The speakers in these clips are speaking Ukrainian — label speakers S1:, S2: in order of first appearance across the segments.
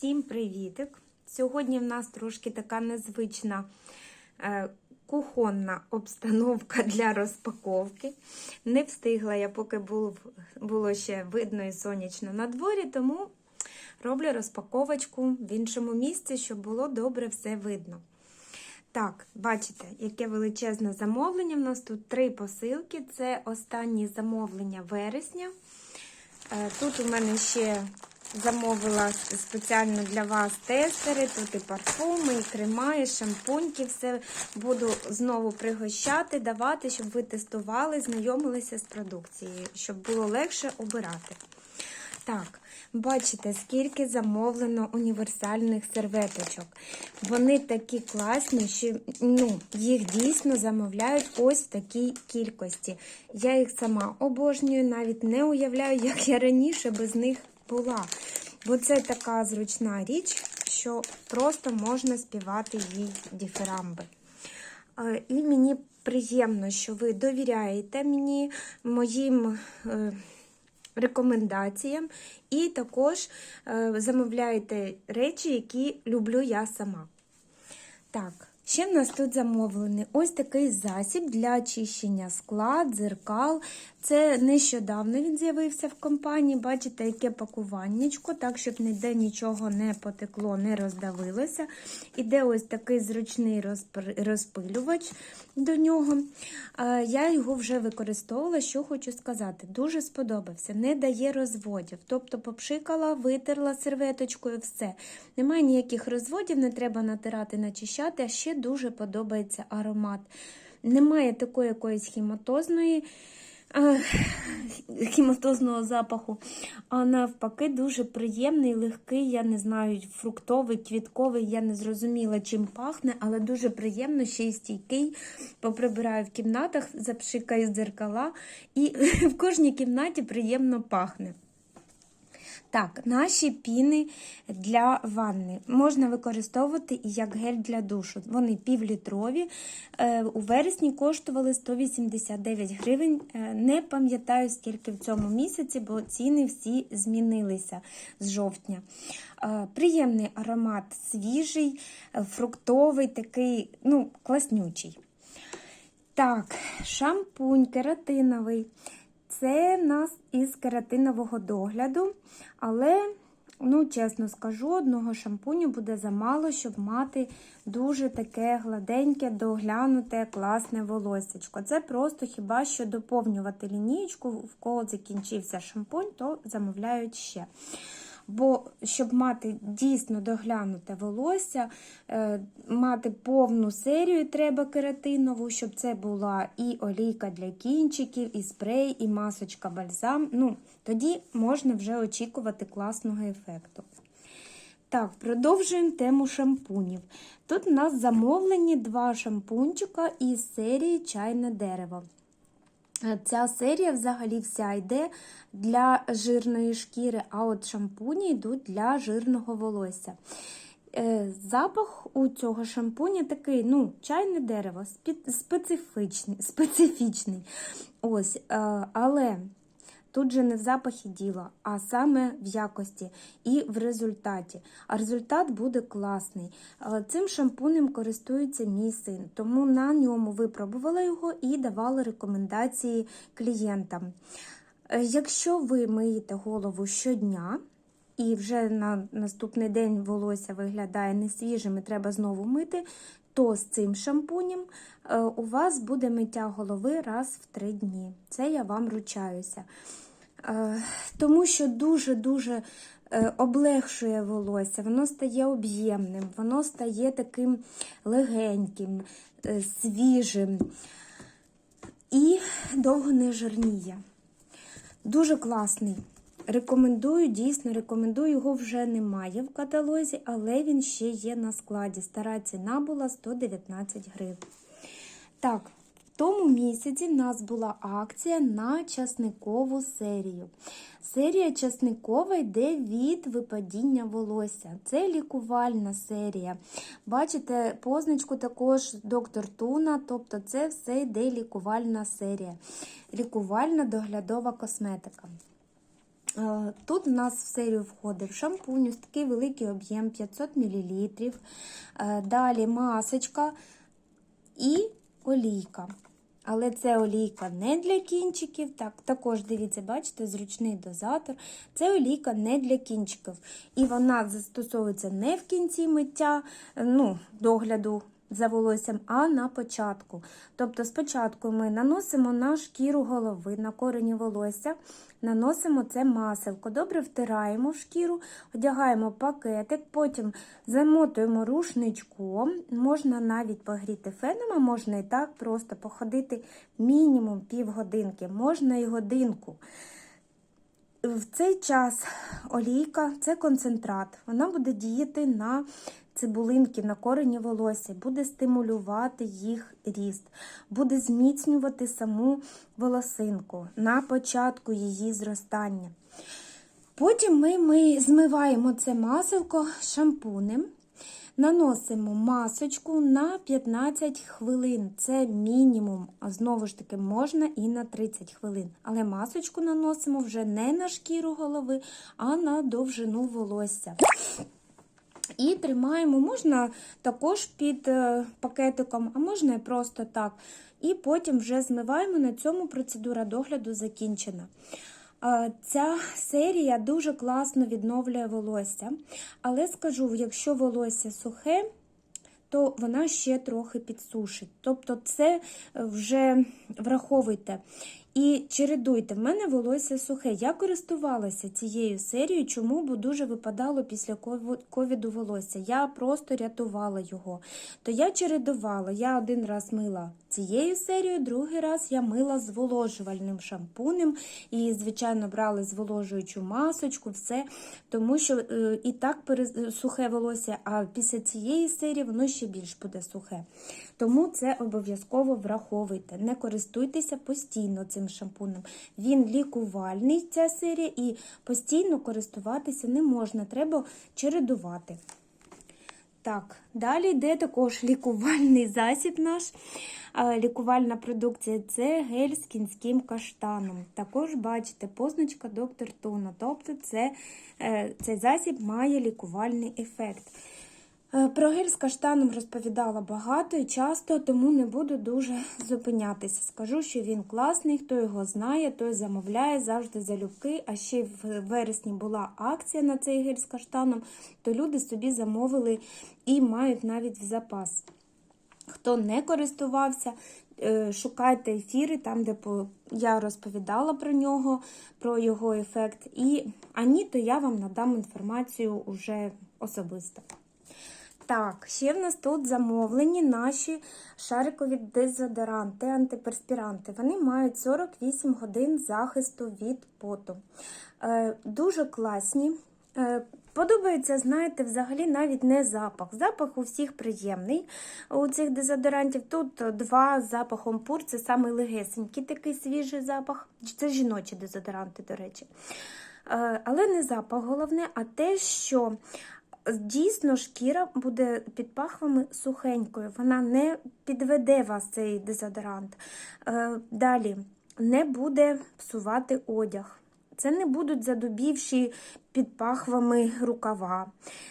S1: Всім привітик! Сьогодні в нас трошки така незвична е, кухонна обстановка для розпаковки. Не встигла я, поки було ще видно і сонячно на дворі, тому роблю розпаковочку в іншому місці, щоб було добре все видно. Так, бачите, яке величезне замовлення. У нас тут три посилки. Це останні замовлення вересня. Е, Тут у мене ще замовила спеціально для вас тестери. Тут і парфуми, і крема, і шампуньки. Все буду знову пригощати, давати, щоб ви тестували, знайомилися з продукцією, щоб було легше обирати. Так, бачите, скільки замовлено універсальних серветочок. Вони такі класні, що ну, їх дійсно замовляють ось в такій кількості. Я їх сама обожнюю, навіть не уявляю, як я раніше без них була. Бо це така зручна річ, що просто можна співати їй діферамби. Е, І мені приємно, що ви довіряєте мені моїм. е, рекомендаціям, і також е, замовляєте речі, які люблю я сама. Так, ще в нас тут замовлений ось такий засіб для очищення скла, дзеркал. Це нещодавно він з'явився в компанії. Бачите, яке пакуваннячко, так, щоб ніде нічого не потекло, не роздавилося. Іде ось такий зручний розпилювач до нього. Я його вже використовувала, що хочу сказати. Дуже сподобався, не дає розводів. Тобто попшикала, витерла серветочкою, все. Немає ніяких розводів, не треба натирати, начищати, а ще дуже подобається аромат. Немає такої якоїсь хіматозної. е, Хіматозного запаху, а навпаки, дуже приємний, легкий, я не знаю, фруктовий, квітковий, я не зрозуміла, чим пахне, але дуже приємно, ще й стійкий. Поприбираю в кімнатах, запшикаю дзеркала, і в кожній кімнаті приємно пахне. Так, наші піни для ванни можна використовувати як гель для душу. Вони півлітрові. Е, У вересні коштували 189 гривень. Е, Не пам'ятаю, скільки в цьому місяці, бо ціни всі змінилися з жовтня. Е, Приємний аромат, свіжий, фруктовий, такий, ну, класнючий. Так, шампунь кератиновий. Це в нас із кератинового догляду, але, ну, чесно скажу, одного шампуню буде замало, щоб мати дуже таке гладеньке, доглянуте, класне волосечко. Це просто хіба що доповнювати лінієчку, в кого закінчився шампунь, то замовляють ще. Бо щоб мати дійсно доглянуте волосся, е, мати повну серію треба кератинову, щоб це була і олійка для кінчиків, і спрей, і масочка бальзам. Ну, тоді можна вже очікувати класного ефекту. Так, продовжуємо тему шампунів. Тут у нас замовлені два шампунчика із серії чайне дерево. Ця серія взагалі вся йде для жирної шкіри, а от шампуні йдуть для жирного волосся. Е, Запах у цього шампуня такий, ну, чайне дерево, специфічний. специфічний. Ось, е, але тут же не в запахі діла, а саме в якості і в результаті. А результат буде класний. Цим шампунем користується мій син, тому на ньому випробувала його і давала рекомендації клієнтам. Е, Якщо ви миєте голову щодня, і вже на наступний день волосся виглядає несвіжим і треба знову мити, то з цим шампунем е, у вас буде миття голови раз в три дні. Це я вам ручаюся. Е, Тому що дуже-дуже е, облегшує волосся, воно стає об'ємним, воно стає таким легеньким, свіжим і довго не жирніє. Дуже класний. Рекомендую, дійсно рекомендую. Його вже немає в каталозі, але він ще є на складі. Стара ціна була 119 гривень. Так, в тому місяці в нас була акція на часникову серію. Серія часникова йде від випадіння волосся. Це лікувальна серія. Бачите, позначку також доктор Туна, тобто це все йде лікувальна серія. Лікувальна доглядова косметика. Е, Тут у нас в серію входив шампунь, ось такий великий об'єм 500 мл. Далі масочка і олійка. Але це олійка не для кінчиків. Так, також дивіться, бачите, зручний дозатор. Це олійка не для кінчиків. І вона застосовується не в кінці миття, ну, догляду за волоссям, а на початку. Тобто, спочатку ми наносимо на шкіру голови, на корені волосся, наносимо це маселко, добре втираємо в шкіру, одягаємо пакетик, потім замотуємо рушничком, можна навіть погріти феном, а можна і так просто походити мінімум півгодинки, можна і годинку. В цей час олійка це концентрат. Вона буде діяти на цибулинки, на корені волосся, буде стимулювати їх ріст, буде зміцнювати саму волосинку на початку її зростання. Потім ми, ми змиваємо це маселко шампунем. Наносимо масочку на 15 хвилин. Це мінімум. А знову ж таки, можна і на 30 хвилин. Але масочку наносимо вже не на шкіру голови, а на довжину волосся. І тримаємо, можна також під е, пакетиком, а можна і просто так. І потім вже змиваємо. На цьому процедура догляду закінчена. Е, Ця серія дуже класно відновлює волосся. Але скажу, якщо волосся сухе, то вона ще трохи підсушить. Тобто, це вже враховуйте. І чередуйте, в мене волосся сухе. Я користувалася цією серією, чому? Бо дуже випадало після ковіду волосся. Я просто рятувала його. То я чередувала. Я один раз мила цією серією, другий раз я мила зволожувальним шампунем і, звичайно, брала зволожуючу масочку, все. Тому що е, і так сухе волосся, а після цієї серії воно ще більш буде сухе. Тому це обов'язково враховуйте. Не користуйтеся постійно цим шампунем. Він лікувальний, ця серія, і постійно користуватися не можна, треба чередувати. Так, далі йде також лікувальний засіб наш. Лікувальна продукція це гель з кінським каштаном. Також бачите, позначка доктор Туна. Тобто це, е, цей засіб має лікувальний ефект. Е, Про гель з каштаном розповідала багато і часто, тому не буду дуже зупинятися. Скажу, що він класний, хто його знає, той замовляє завжди залюбки. А ще в вересні була акція на цей гель з каштаном, то люди собі замовили і мають навіть в запас. Хто не користувався, е, шукайте ефіри, там, де я розповідала про нього, про його ефект. І а ні, то я вам надам інформацію уже особисто. Так, ще в нас тут замовлені наші шарикові дезодоранти, антиперспіранти. Вони мають 48 годин захисту від поту. Е, Дуже класні. Е, Подобається, знаєте, взагалі навіть не запах. Запах у всіх приємний. У цих дезодорантів тут два з запахом пур, це самий легесенький такий свіжий запах. Це жіночі дезодоранти, до речі. Е, Але не запах головне, а те, що дійсно шкіра буде під пахвами сухенькою, вона не підведе вас цей дезодорант. Е, далі не буде псувати одяг. Це не будуть задубівші під пахвами рукава,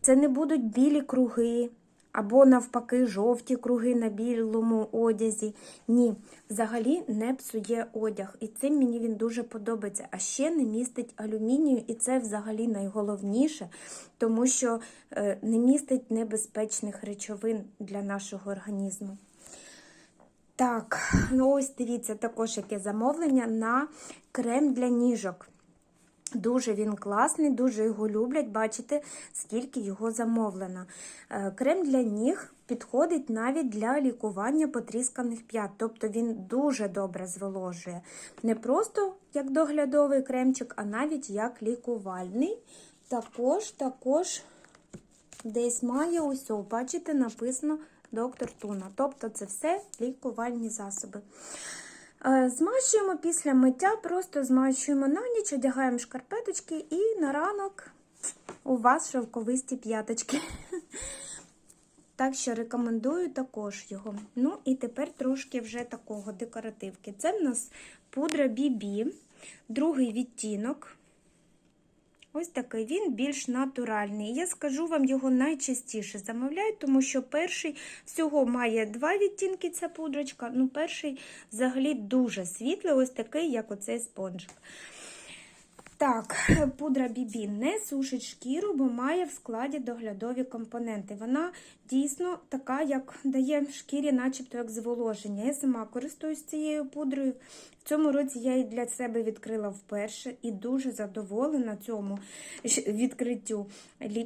S1: це не будуть білі круги, або, навпаки, жовті круги на білому одязі. Ні, взагалі не псує одяг. І цим мені він дуже подобається. А ще не містить алюмінію, і це взагалі найголовніше, тому що е, не містить небезпечних речовин для нашого організму. Так, ну ось дивіться, також яке замовлення на крем для ніжок. Дуже він класний, дуже його люблять. Бачите, скільки його замовлено. Е, крем для ніг підходить навіть для лікування потрісканих п'ят. Тобто він дуже добре зволожує. Не просто як доглядовий кремчик, а навіть як лікувальний. Також, також десь має ось, бачите, написано доктор Туна. Тобто це все лікувальні засоби. Е, змащуємо після миття, просто змащуємо на ніч, одягаємо шкарпеточки і на ранок у вас шовковисті п'яточки. Так що рекомендую також його. Ну, і тепер трошки вже такого декоративки. Це в нас пудра BB, другий відтінок. Ось такий він більш натуральний. Я скажу вам його найчастіше замовляють, тому що перший всього має два відтінки ця пудрочка. Ну, перший взагалі дуже світлий, ось такий, як оцей спонжик. Так, пудра Бібі не сушить шкіру, бо має в складі доглядові компоненти. Вона дійсно така, як дає шкірі, начебто як зволоження. Я сама користуюсь цією пудрою. В цьому році я її для себе відкрила вперше і дуже задоволена цьому відкриттю.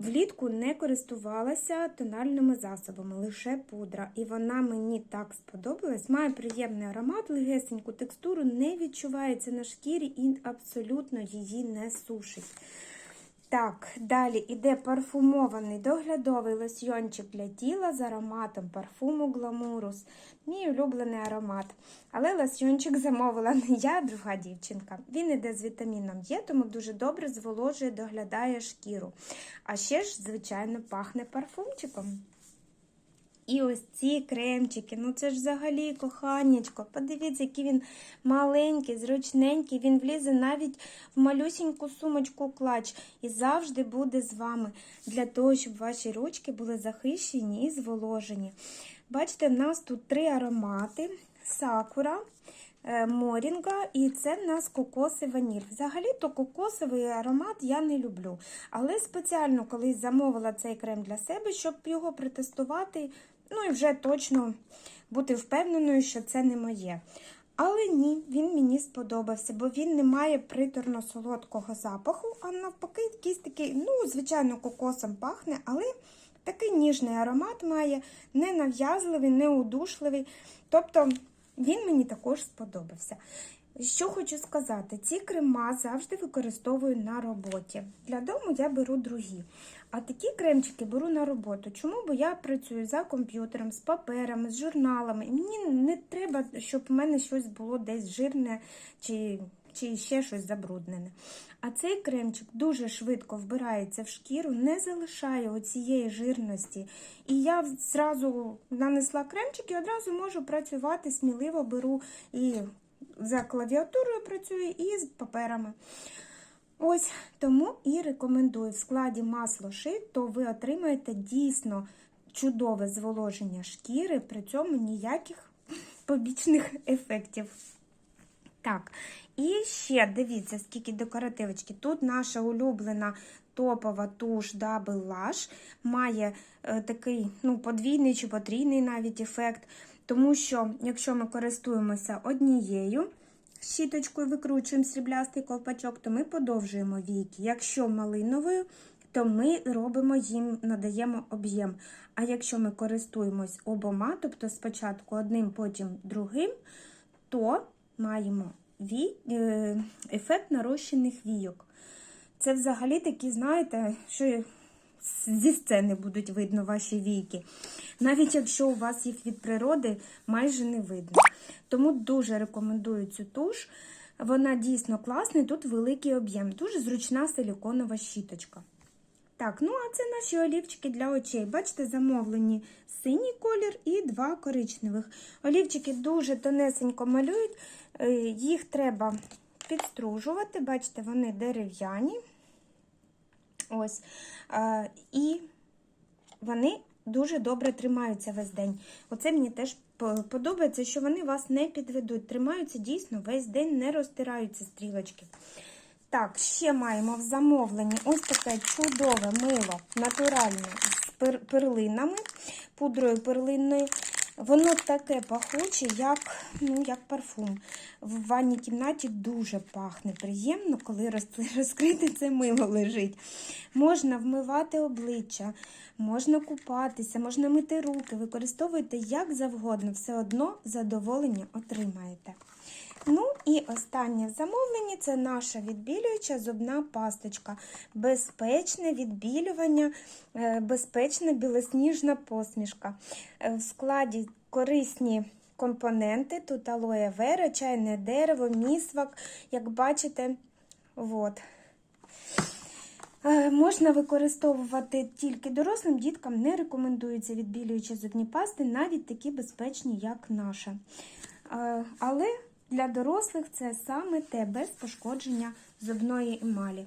S1: Влітку не користувалася тональними засобами, лише пудра. І вона мені так сподобалась. Має приємний аромат, легесеньку текстуру, не відчувається на шкірі і абсолютно її не сушить. Так, далі іде парфумований доглядовий лосьйончик для тіла з ароматом парфуму Гламурус. Мій улюблений аромат. Але лосьйончик замовила не я, а друга дівчинка. Він іде з вітаміном Е, тому дуже добре зволожує, доглядає шкіру. А ще ж, звичайно, пахне парфумчиком. І ось ці кремчики, ну це ж взагалі коханнячко. Подивіться, який він маленький, зручненький. Він влізе навіть в малюсіньку сумочку клач і завжди буде з вами для того, щоб ваші ручки були захищені і зволожені. Бачите, в нас тут три аромати: сакура. Е, Морінга, і це в нас кокос і ваніль. Взагалі-то кокосовий аромат я не люблю. Але спеціально колись замовила цей крем для себе, щоб його протестувати, ну і вже точно бути впевненою, що це не моє. Але ні, він мені сподобався, бо він не має приторно-солодкого запаху, а навпаки, якийсь такий, ну, звичайно, кокосом пахне, але такий ніжний аромат має, не нав'язливий, не удушливий. Тобто він мені також сподобався. Що хочу сказати, ці крема завжди використовую на роботі. Для дому я беру другі. А такі кремчики беру на роботу. Чому? Бо я працюю за комп'ютером, з паперами, з журналами. Мені не треба, щоб в мене щось було десь жирне чи, чи ще щось забруднене. А цей кремчик дуже швидко вбирається в шкіру, не залишає оцієї жирності. І я зразу нанесла кремчик і одразу можу працювати сміливо беру і за клавіатурою працюю, і з паперами. Ось тому і рекомендую в складі масло шит, то ви отримаєте дійсно чудове зволоження шкіри, при цьому ніяких побічних ефектів. Так, і ще дивіться, скільки декоративочки. Тут наша улюблена топова туш Double Lash має е, такий ну, подвійний чи потрійний навіть ефект. Тому що, якщо ми користуємося однією щіточкою, викручуємо сріблястий ковпачок, то ми подовжуємо віки. Якщо малиновою, то ми робимо їм, надаємо об'єм. А якщо ми користуємось обома, тобто спочатку одним, потім другим, то маємо ві... е, ефект нарощених війок. Це взагалі такі, знаєте, що зі сцени будуть видно ваші війки. Навіть якщо у вас їх від природи майже не видно. Тому дуже рекомендую цю туш. Вона дійсно класна, тут великий об'єм. Дуже зручна силіконова щіточка. Так, ну а це наші олівчики для очей. Бачите, замовлені синій колір і два коричневих. Олівчики дуже тонесенько малюють, е, їх треба підстружувати. Бачите, вони дерев'яні. Ось. І вони дуже добре тримаються весь день. Оце мені теж подобається, що вони вас не підведуть. Тримаються дійсно весь день, не розтираються стрілочки. Так, ще маємо в замовленні ось таке чудове мило натуральне з пер- перлинами, пудрою перлинною. Воно таке пахуче, як, ну, як парфум. В ванній кімнаті дуже пахне приємно, коли роз- розкрите це мило лежить. Можна вмивати обличчя, можна купатися, можна мити руки, використовуйте як завгодно, все одно задоволення отримаєте. І останнє в замовленні це наша відбілююча зубна пасточка. Безпечне відбілювання, е, безпечна білосніжна посмішка. Е, В складі корисні компоненти. Тут алоє вера, чайне дерево, місвак, як бачите. От. Е, Можна використовувати тільки дорослим діткам, не рекомендуються відбілюючі зубні пасти, навіть такі безпечні, як наша. Але для дорослих це саме те без пошкодження зубної емалі.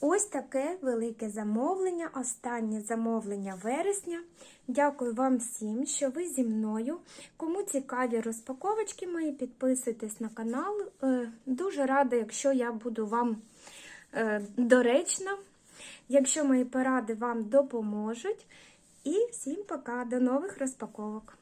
S1: Ось таке велике замовлення, останнє замовлення вересня. Дякую вам всім, що ви зі мною. Кому цікаві розпаковочки мої, підписуйтесь на канал. Е, Дуже рада, якщо я буду вам е, доречна, якщо мої поради вам допоможуть. І всім пока, до нових розпаковок!